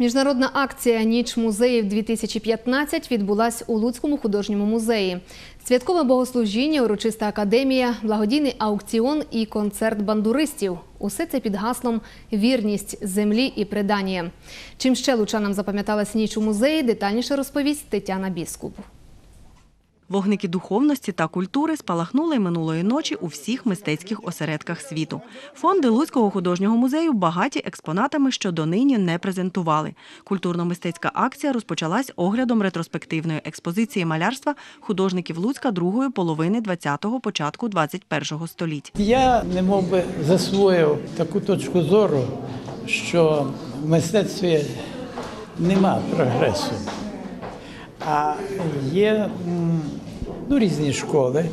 Міжнародна акція Ніч музеїв 2015 відбулась у Луцькому художньому музеї. Святкове богослужіння, урочиста академія, благодійний аукціон і концерт бандуристів. Усе це під гаслом Вірність землі і предання. Чим ще лучанам запам'яталась ніч у музеї, детальніше розповість Тетяна Біскуп. Вогники духовності та культури спалахнули минулої ночі у всіх мистецьких осередках світу. Фонди Луцького художнього музею багаті експонатами, що донині не презентували. Культурно-мистецька акція розпочалась оглядом ретроспективної експозиції малярства художників Луцька другої половини 20-го, початку 21-го століття. Я не мов би засвоїв таку точку зору, що в мистецтві нема прогресу, а є ну, різні школи,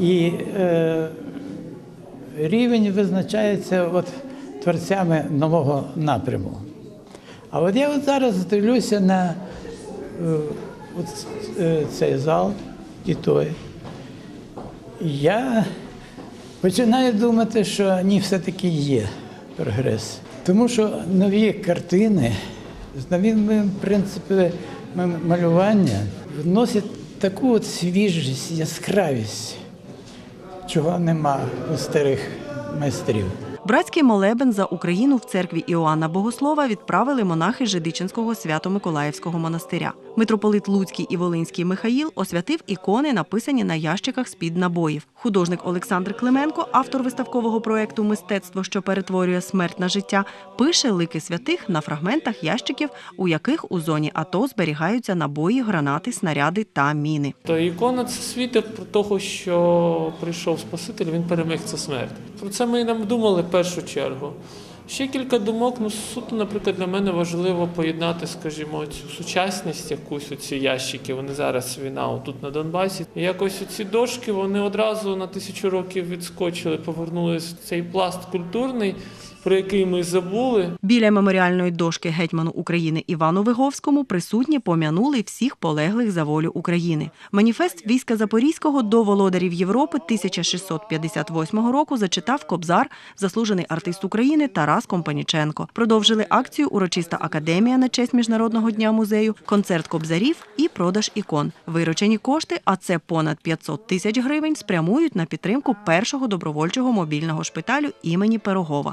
і е, рівень визначається от, творцями нового напряму. А от я от зараз дивлюся на е, е, цей зал і той. Я починаю думати, що ні, все-таки є прогрес. Тому що нові картини з новими принципами малювання вносять таку от свіжість, яскравість, чого нема у старих майстрів. Братський молебен за Україну в церкві Іоанна Богослова відправили монахи Жидичинського свято-миколаївського монастиря. Митрополит Луцький і Волинський Михаїл освятив ікони, написані на ящиках з-під набоїв. Художник Олександр Клименко, автор виставкового проекту Мистецтво, що перетворює смерть на життя, пише лики святих на фрагментах ящиків, у яких у зоні АТО зберігаються набої, гранати, снаряди та міни. То ікона це свідок про того, що прийшов Спаситель, він переміг це смерть. Про це ми і нам думали в першу чергу. Ще кілька думок. Ну, суто, наприклад, для мене важливо поєднати, скажімо, цю сучасність, якусь оці ящики. Вони зараз війна тут на Донбасі. І якось ці дошки вони одразу на тисячу років відскочили, повернулись в цей пласт культурний, про який ми забули. Біля меморіальної дошки гетьману України Івану Виговському присутні пом'янули всіх полеглих за волю України. Маніфест війська Запорізького до володарів Європи 1658 року зачитав Кобзар, заслужений артист України Тарас Компаніченко. Продовжили акцію Урочиста академія на честь міжнародного дня музею, концерт кобзарів і продаж ікон. Виручені кошти, а це понад 500 тисяч гривень, спрямують на підтримку першого добровольчого мобільного шпиталю імені Пирогова.